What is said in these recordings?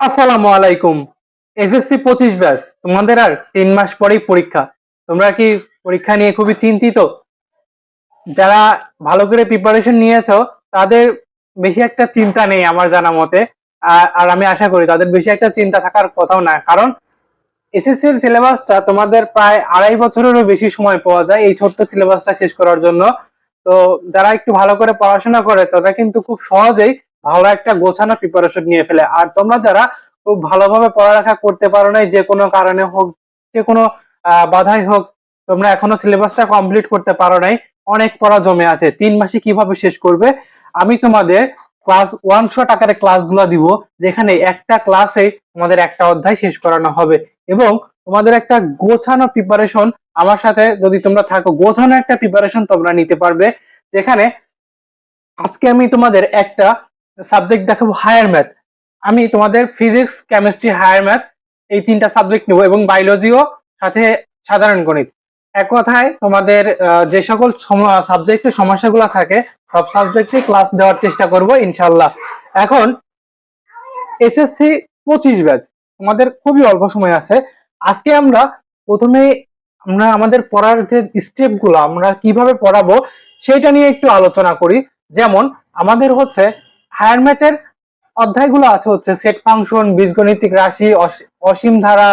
আসসালামু আলাইকুম। এসএসসি পঁচিশ ব্যাচ, তোমাদের আর তিন মাস পরেই পরীক্ষা। তোমরা কি পরীক্ষা নিয়ে খুবই চিন্তিত? যারা ভালো করে প্রিপারেশন নিয়েছো, তাদের বেশি একটা চিন্তা নেই আমার জানা মতে। আর আমি আশা করি তাদের বেশি একটা চিন্তা থাকার কথাও না। কারণ এসএসসি এসএসসির সিলেবাসটা তোমাদের প্রায় আড়াই বছরেরও বেশি সময় পাওয়া যায় এই ছোট্ট সিলেবাসটা শেষ করার জন্য। তো যারা একটু ভালো করে পড়াশোনা করে, তারা কিন্তু খুব সহজেই ভালো একটা গোছানো প্রিপারেশন নিয়ে ফেলে। আর তোমরা যারা খুব ভালোভাবে পড়ালেখা করতে পারো নাই, যে কোনো কারণে হোক, যে কোনো বাধাই হোক, তোমরা এখনও সিলেবাসটা কমপ্লিট করতে পারো নাই, অনেক পড়া জমে আছে। তিন মাসে কীভাবে শেষ করবে? আমি তোমাদের ক্লাস ওয়ান শট আকারে ক্লাসগুলো দিব, যেখানে একটা ক্লাসে তোমাদের একটা অধ্যায় শেষ করানো হবে। এবং তোমাদের একটা গোছানো প্রিপারেশন আমার সাথে যদি তোমরা থাকো, গোছানো একটা প্রিপারেশন তোমরা নিতে পারবে, যেখানে আজকে আমি তোমাদের একটা সাবজেক্ট দেখাবো হায়ার ম্যাথ আমি তোমাদের ফিজিক্স কেমিস্ট্রি হায়ার ম্যাথ এই তিনটা সাবজেক্ট নেব এবং বায়োলজিও সাথে সাধারণ গণিত। এক কথায় তোমাদের যে সকল সাবজেক্টের সমস্যাগুলো থাকে, সব সাবজেক্টে ক্লাস দেওয়ার চেষ্টা করব ইনশাল্লাহ এখন এসএসসি পঁচিশ ব্যাচ তোমাদের খুবই অল্প সময় আছে। আজকে আমরা প্রথমে আমরা আমাদের পড়ার যে স্টেপগুলো আমরা কীভাবে পড়াবো, সেটা নিয়ে একটু আলোচনা করি। যেমন, আমাদের হচ্ছে হায়ার ম্যাথের অধ্যায়গুলো আছে হচ্ছে সেট ফাংশন বীজগণিতিক রাশি, অসী- অসীম ধারা,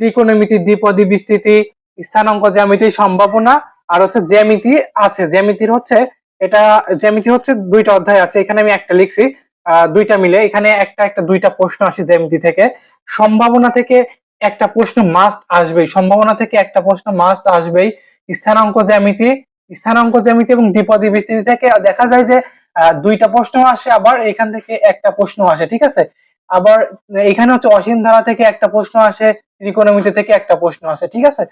ত্রিকোণমিতি, দ্বিপদী বিস্তৃতি, স্থানাঙ্ক জ্যামিতি, সম্ভাবনা আর হচ্ছে জ্যামিতি আছে। জ্যামিতির হচ্ছে এটা, জ্যামিতি হচ্ছে দুইটা অধ্যায় আছে। এখানে আমি একটা লিখছি দুইটা মিলে। এখানে একটা একটা, দুইটা প্রশ্ন আসে জ্যামিতি থেকে। সম্ভাবনা থেকে একটা প্রশ্ন মাস্ট আসবেই। সম্ভাবনা থেকে একটা প্রশ্ন মাস্ট আসবেই। স্থানাঙ্ক জ্যামিতি স্থানাঙ্ক জ্যামিতি এবং দ্বিপদী বিস্তৃতি থেকে দেখা যায় যে দুইটা প্রশ্ন আসে আবার, এখান থেকে একটা প্রশ্ন আসে, ঠিক আছে? আবার এখানে হচ্ছে অসীম ধারা থেকে একটা প্রশ্ন আসে, ত্রিকোণমিতি থেকে একটা প্রশ্ন আসে, ঠিক আছে?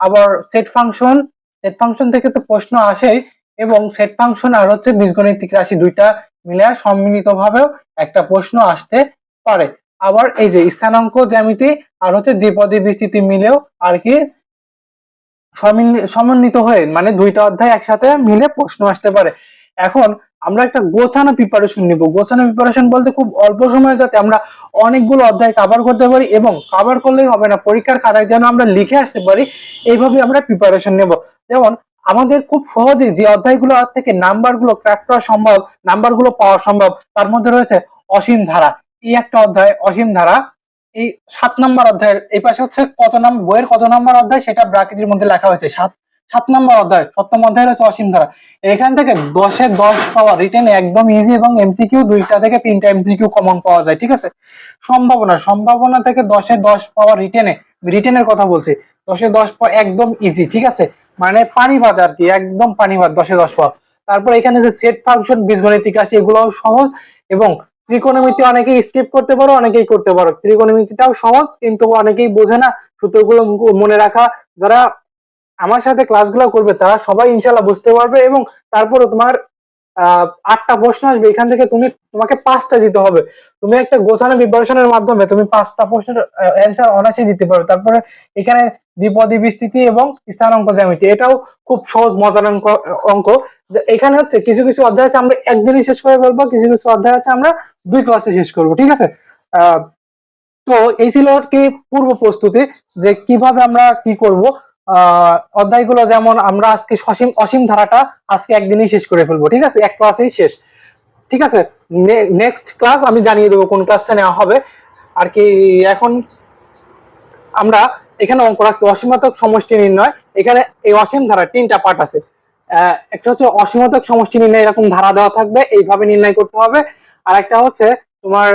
আবার সেট ফাংশন সেট ফাংশন থেকে তো প্রশ্ন আসেই, এবং সেট ফাংশন আর হচ্ছে বীজগণিতিক রাশি দুইটা মিলে সম্মিলিতভাবেও একটা প্রশ্ন আসতে পারে। আবার এই যে স্থানাঙ্ক জ্যামিতি আর হচ্ছে দ্বিপদী বিস্তৃতি মিলেও আর কি সমন্বিত হয়ে মানে দুইটা অধ্যায় একসাথে মিলে প্রশ্ন আসতে পারে। এখন আমরা একটা গোছানো প্রিপারেশন নিব। গোছানো প্রিপারেশন বলতে খুব অল্প সময়ে যাতে আমরা অনেকগুলো অধ্যায় কভার করতে পারি এবং কভার করলেই হবে না, পরীক্ষার খাতায় যেন আমরা লিখে আসতে পারি, এইভাবে আমরা প্রিপারেশন নেব। যেমন আমাদের খুব সহজেই যে অধ্যায়গুলো থেকে নাম্বারগুলো ক্র্যাক করা সম্ভব নাম্বারগুলো পাওয়া সম্ভব, তার মধ্যে রয়েছে অসীম ধারা। এই একটা অধ্যায়, অসীম ধারা। এই সাত নম্বর অধ্যায়ের, এই পাশে হচ্ছে কত নম্বর বইয়ের কত নম্বর অধ্যায়, সেটা ব্র্যাকেটের মধ্যে লেখা হয়েছে। সাত সাত নম্বর অধ্যায় সপ্তম অধ্যায় রয়েছে অসীম ধারা। এখান থেকে দশে দশ পাওয়া রিটেন একদম ইজি এবং এমসিকিউ দুইটা থেকে তিনটা এমসিকিউ কমন পাওয়া যায়, ঠিক আছে? সম্ভাবনা সম্ভাবনা থেকে দশে দশ পাওয়া রিটেনে রিটেনের কথা বলছি, দশে দশ পাওয়া একদম ইজি ঠিক আছে? মানে পানি ভাত আর কি, একদম পানি ভাত দশে দশ পাওয়া। তারপর এখানে যে সেট ফাংশন বীজগণিতিক রাশি এগুলো সহজ এবং ত্রিকোণমিতি অনেকেই স্কিপ করতে পারো, অনেকেই করতে পারো। ত্রিকোণমিতিটাও সহজ, কিন্তু অনেকেই বোঝে না। সূত্রগুলো মনে রাখা, যারা আমার সাথে ক্লাসগুলো করবে, তারা সবাই ইনশাল্লাহ বুঝতে পারবে এবং তারপরে তোমার আটটা প্রশ্ন আসবে, এখান থেকে তুমি, তোমাকে পাঁচটা দিতে হবে। তুমি একটা গোছানো প্রিপারেশনের মাধ্যমে তুমি পাঁচটা প্রশ্নের অ্যান্সার অনায়াসে দিতে পারবে। তারপরে এখানে দ্বিপদী বিস্তৃতি এবং স্থানাঙ্ক জ্যামিতি, এটাও খুব সহজ, মজার অঙ্ক অঙ্ক। এখানে হচ্ছে কিছু কিছু অধ্যায় আছে, আমরা একদিনই শেষ করে ফেলব, কিছু কিছু অধ্যায় আছে, আমরা দুই ক্লাসে শেষ করব, ঠিক আছে? তো এই ছিল কি পূর্ব প্রস্তুতি, যে কীভাবে আমরা কি করব। অধ্যায়গুলো যেমন আমরা আজকে সসীম, অসীম ধারাটা আজকে একদিনই শেষ করে ফেলব, ঠিক আছে? এক ক্লাসেই শেষ। ঠিক আছে? নেক্সট ক্লাস আমি জানিয়ে দেবো কোন ক্লাসটা নেওয়া হবে। আর কি এখন আমরা এখানে অঙ্ক রাখছি অসীমাত্মক সমষ্টি নির্ণয়। এখানে এই অসীম ধারা তিনটা পার্ট আছে। একটা হচ্ছে অসীমাত্মক সমষ্টি নির্ণয়, এরকম ধারা দেওয়া থাকবে, এইভাবে নির্ণয় করতে হবে। আর একটা হচ্ছে তোমার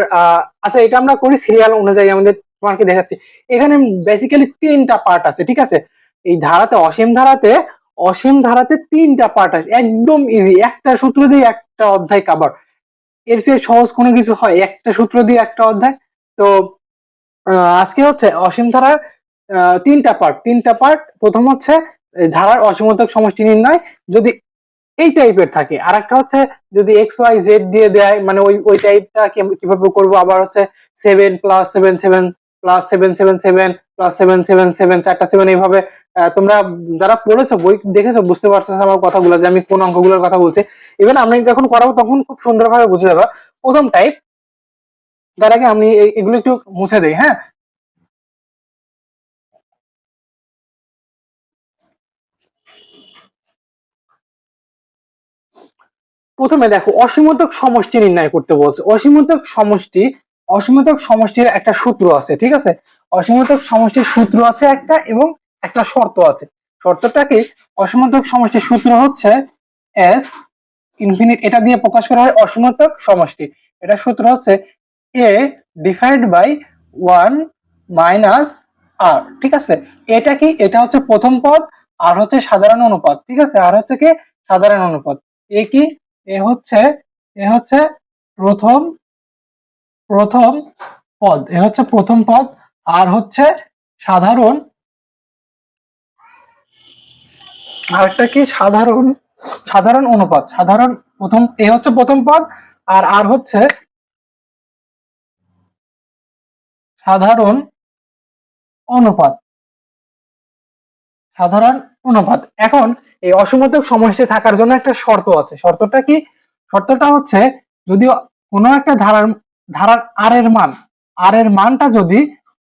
আচ্ছা এটা আমরা করি সিরিয়াল অনুযায়ী, আমাদের তোমাকে দেখাচ্ছি। এখানে বেসিক্যালি তিনটা পার্ট আছে, ঠিক আছে? এই ধারাতে, অসীম ধারাতে অসীম ধারাতে তিনটা পার্ট আছে। একদম ইজি একটা সূত্র দিয়ে একটা অধ্যায় কাবার এর চেয়ে সহজ কোনো কিছু হয়? একটা সূত্র দিয়ে একটা অধ্যায়? তো আজকে হচ্ছে অসীম ধারার তিনটা পার্ট তিনটা পার্ট প্রথম হচ্ছে ধারার অসীমতক সমষ্টি নির্ণয়। যদি এই টাইপের থাকে আর একটা হচ্ছে যদি এক্স ওয়াই জেড দিয়ে দেয় মানে ওই ওই টাইপটা কীভাবে করব? আবার হচ্ছে seven plus seven seven plus seven seven seven plus seven seven seven চারটা সেভেন এইভাবে তোমরা যারা পড়েছো, বই দেখেছ, বুঝতে পারছ আমার কথাগুলো যে আমি কোন অঙ্কগুলোর কথা বলছি। ইভেন আমি যখন করাবো তখন খুব সুন্দরভাবে বুঝে প্রথম টাইপ তার আগে আমি এগুলো একটু মুছে দেই হ্যাঁ? প্রথমে দেখো, অসীমতক সমষ্টি নির্ণয় করতে বলছে। অসীমতক সমষ্টি অসীমতক সমষ্টির একটা সূত্র আছে, ঠিক আছে? অসীমতক সমষ্টির সূত্র আছে একটা এবং একটা শর্ত আছে। শর্তটা কি? অসীমতক সমষ্টির সূত্র হচ্ছে এস ইনফিনিট এটা দিয়ে প্রকাশ করা হয় অসীমতক সমষ্টি। এটা সূত্র হচ্ছে a divide by one minus r ঠিক আছে? এটা কি? এটা হচ্ছে প্রথম পদ, আর হচ্ছে সাধারণ অনুপাত, ঠিক আছে? আর হচ্ছে কি? সাধারণ অনুপাত। এ কি? এ হচ্ছে এ হচ্ছে প্রথম প্রথম পদ, এ হচ্ছে প্রথম পদ, আর হচ্ছে সাধারণ। আরেকটা কি? সাধারণ সাধারণ অনুপাত, সাধারণ প্রথম, এ হচ্ছে প্রথম পদ, আর আর হচ্ছে সাধারণ অনুপাত। সাধারণ অনুপাত। এখন এই অসমতক সমষ্টি থাকার জন্য একটা শর্ত আছে। শর্তটা কি? শর্তটা হচ্ছে যদি কোনো একটা ধারার ধারার আর এর মান আর এর মানটা যদি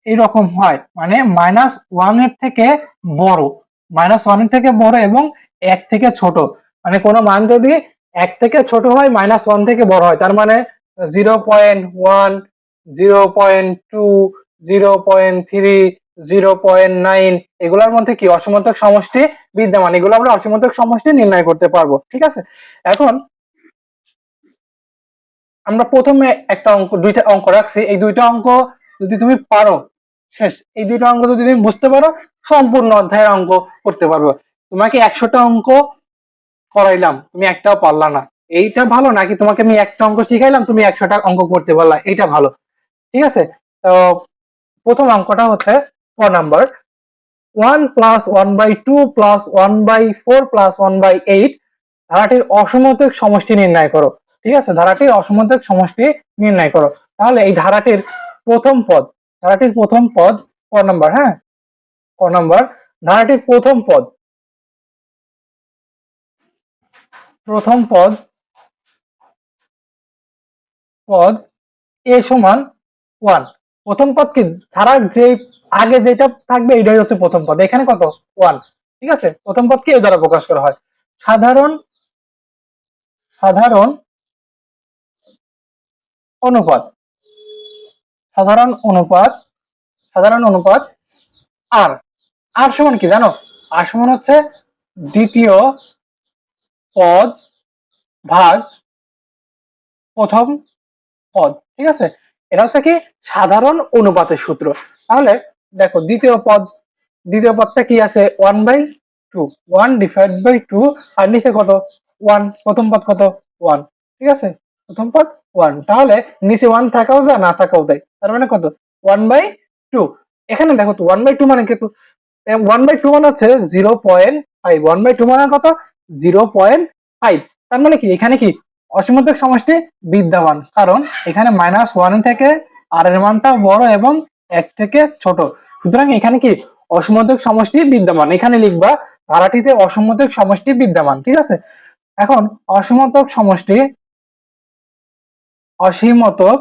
এরকম হয় মানে মাইনাস ওয়ানের থেকে বড় মাইনাস ওয়ানের থেকে বড় এবং এক থেকে ছোট মানে কোনো মান যদি এক থেকে ছোট হয় মাইনাস ওয়ান থেকে বড় হয়, তার মানে zero point one zero point two zero point three zero point nine এগুলোর মধ্যে কি অসীমতক সমষ্টি বিদ্যমান? এগুলো আমরা অসীমতক সমষ্টি নির্ণয় করতে পারব, ঠিক আছে? এখন আমরা প্রথমে একটা অঙ্ক, দুইটা অঙ্ক রাখছি। এই দুইটা অঙ্ক যদি তুমি পারো, শেষ। এই দুইটা অঙ্ক যদি তুমি বুঝতে পারো, সম্পূর্ণ অধ্যায়ের অঙ্ক করতে পারবে। তোমাকে একশোটা অঙ্ক করাইলাম, তুমি একটাও পারলা না। এইটা ভালো নাকি তোমাকে আমি একটা অঙ্ক শিখাইলাম, তুমি একশোটা অঙ্ক করতে পারলা? এইটা ভালো। ঠিক আছে? তো প্রথম অঙ্কটা হচ্ছে ক number. One plus one by two plus one by four plus one by eight, ধারাটির অসমতক সমষ্টি নির্ণয় করো। ঠিক আছে? ধারাটির অসমতক সমষ্টি নির্ণয় করো। তাহলে এই ধারাটির প্রথম পদ, ধারাটির প্রথম পদ ক নাম্বার হ্যাঁ? ক নাম্বার, ধারাটির প্রথম পদ। প্রথম পদ পদ এ সমান ওয়ান। প্রথম পদ কি? ধারার যে, আগে যেটা থাকবে এটাই হচ্ছে প্রথম পদ। এখানে কত? ওয়ান। ঠিক আছে? প্রথম পদকে এ দ্বারা প্রকাশ করা হয়। সাধারণ সাধারণ অনুপাত। সাধারণ অনুপাত সাধারণ অনুপাত আর আর সমান কি জানো? আর সমান হচ্ছে দ্বিতীয় পদ ভাগ প্রথম পদ, ঠিক আছে? এটা হচ্ছে কি সাধারণ অনুপাতের সূত্র। তাহলে দেখো, দ্বিতীয় পদ, দ্বিতীয় পদটা কি আছে? One by two one divide by two আর নিচে কত? ওয়ান প্রথম পদ কত? ওয়ান ঠিক আছে? প্রথম পদ ওয়ান তাহলে নিচে ওয়ান থাকাও যায়, না থাকাও দেয় তার মানে কত? ওয়ান বাই টু এখানে দেখো তো ওয়ান বাই টু মানে কিন্তু ওয়ান বাই টু মানে হচ্ছে zero point five one by two মানে কত? জিরো পয়েন্ট ফাইভ তার মানে কি? এখানে কি? অসীমতক সমষ্টি বিদ্যমান। কারণ এখানে মাইনাস ওয়ান থেকে আর এর মানটা বড় এবং এক থেকে ছোট। সুতরাং এখানে কি? অসীমতক সমষ্টি বিদ্যমান। এখানে লিখবা, ধারাটিতে অসীমতক সমষ্টি বিদ্যমান। ঠিক আছে? এখন অসীমতক সমষ্টি অসীমতক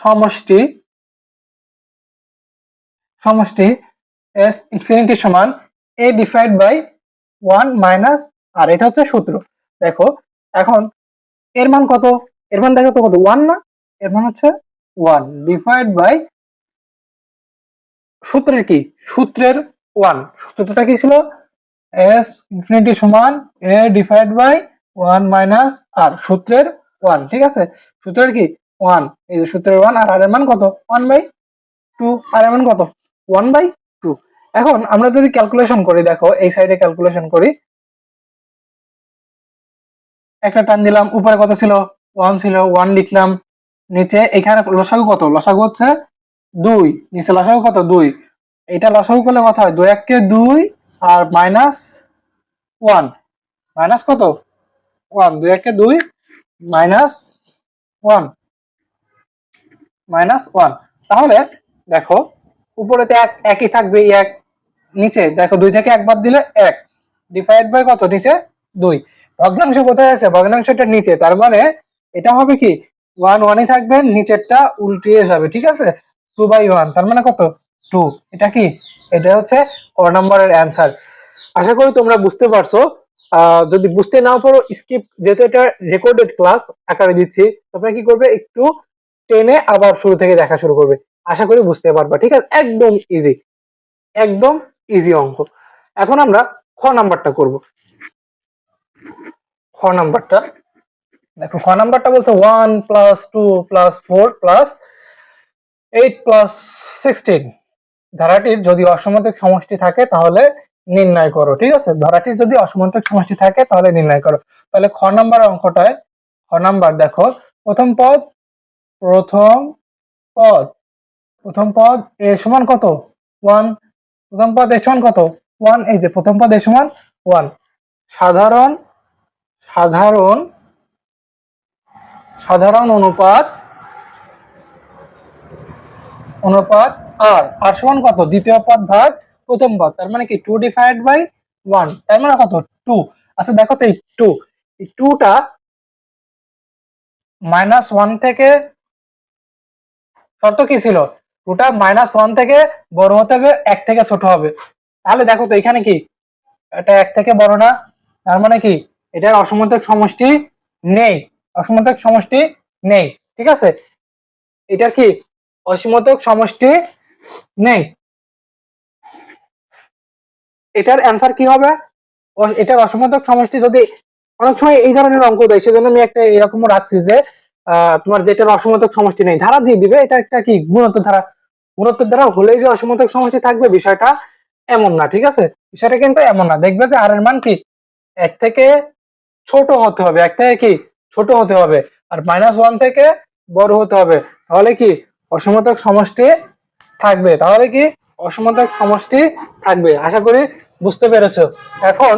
সমষ্টি সমষ্টি এস ইনফিনিটি সমান a divide by one minus r এটা হচ্ছে সূত্র। দেখো, এখন এর মান কত? এর মান দেখো তো কত? ওয়ান না? এর মান হচ্ছে ওয়ান ডিভাইড বাই সূত্রের কি? সূত্রের ওয়ান সূত্রটা কি ছিল? এস ইনফিনিটি সমান a divide by one minus r সূত্রের ওয়ান ঠিক আছে? সূত্রের কি? ওয়ান এই যে সূত্রের ওয়ান আর আর এর মান কত? ওয়ান বাই টু আর এর মান কত? ওয়ান বাই টু এখন আমরা যদি ক্যালকুলেশন করি, দেখো, এই সাইডে ক্যালকুলেশন করি। একটা টান দিলাম, উপরে কত ছিল? ওয়ান ছিল। ওয়ান লিখলাম। নিচে এখানে লসাগু কত? লসাগু হচ্ছে দুই। নিচে লসাগু কত? দুই। এটা লসাগু করলে কত হয়? দুই এককে দুই আর মাইনাস ওয়ান মাইনাস কত? ওয়ান দুই এককে দুই মাইনাস ওয়ান মাইনাস ওয়ান তাহলে দেখো উপরেতে এক একই থাকবে এক, নিচে দেখো দুই থেকে একবার দিলে এক। ডিভাইড বাই কত? নিচে দুই। ভগ্নাংশ কোথায় আছে? ভগ্নাংশটা নিচে। তার মানে এটা হবে কি? ওয়ান ওয়ানই থাকবে, নিচেরটা উল্টিয়ে যাবে, ঠিক আছে? টু বাই ওয়ান তার মানে কত? টু এটা কি? এটা হচ্ছে ক নম্বরের অ্যান্সার আশা করি তোমরা বুঝতে পারছ যদি বুঝতে নাও পারো স্কিপ যেহেতু এটা রেকর্ডেড ক্লাস আকারে দিচ্ছি তোমরা কি করবে? একটু টেনে আবার শুরু থেকে দেখা শুরু করবে। আশা করি বুঝতে পারবা, ঠিক আছে? একদম ইজি একদম ইজি অঙ্ক। এখন আমরা খ নাম্বারটা করব। খ নাম্বারটা, দেখো, খ নাম্বারটা বলছে one plus two plus four plus eight plus sixteen ধারাটির যদি অসমতায়িক সমষ্টি থাকে, তাহলে নির্ণয় করো, ঠিক আছে? ধারাটির যদি অসমতায়িক সমষ্টি থাকে, তাহলে নির্ণয় করো। তাহলে খ নাম্বার অঙ্কটায়, খ নাম্বার দেখো, প্রথম পদ প্রথম পদ প্রথম পদ এ সমান কত? ওয়ান। প্রথম পদ এ সমান কত? ওয়ান। এই যে প্রথম পদ এ সমান ওয়ান। সাধারণ সাধারণ সাধারণ অনুপাত অনুপাত আর। আর সমান কত? দ্বিতীয় পদ ভাগ প্রথম পদ তার মানে কি? টু ডিভাইড বাই ওয়ান তার মানে কত? টু আচ্ছা দেখো তো এই টু এই টুটা মাইনাস ওয়ান থেকে শর্ত কি ছিল? টুটা মাইনাস ওয়ান থেকে বড় হতে হবে, এক থেকে ছোট হবে। তাহলে দেখো তো এখানে কি? এটা এক থেকে বড় না, তার মানে কি? এটার অসমতায়িক সমষ্টি নেই। অসমতায়িক সমষ্টি নেই, ঠিক আছে? এটার কি? অসমতায়িক সমষ্টি নেই। এটার অ্যান্সার কি হবে? এটার অসমতায়িক সমষ্টি যদি অনেক সময় এই ধরনের অঙ্ক দেয়, সেজন্য আমি একটা এরকমও রাখছি যে তোমার যেটার অসমতায়িক সমষ্টি নেই, ধারা দিয়ে দিবে, এটা একটা কি গুণোত্তর ধারা? গুণোত্তর ধারা হলেই যে অসমতায়িক সমষ্টি থাকবে, বিষয়টা এমন না, ঠিক আছে? বিষয়টা কিন্তু এমন না। দেখবে যে আর এর মান কি? এক থেকে ছোট হতে হবে, এক থেকে কি? ছোট হতে হবে, আর মাইনাস ওয়ান থেকে বড় হতে হবে। তাহলে কি? অসমতায়িক সমষ্টি থাকবে। তাহলে কি? অসমতায়িক সমষ্টি থাকবে। আশা করি বুঝতে পেরেছ। এখন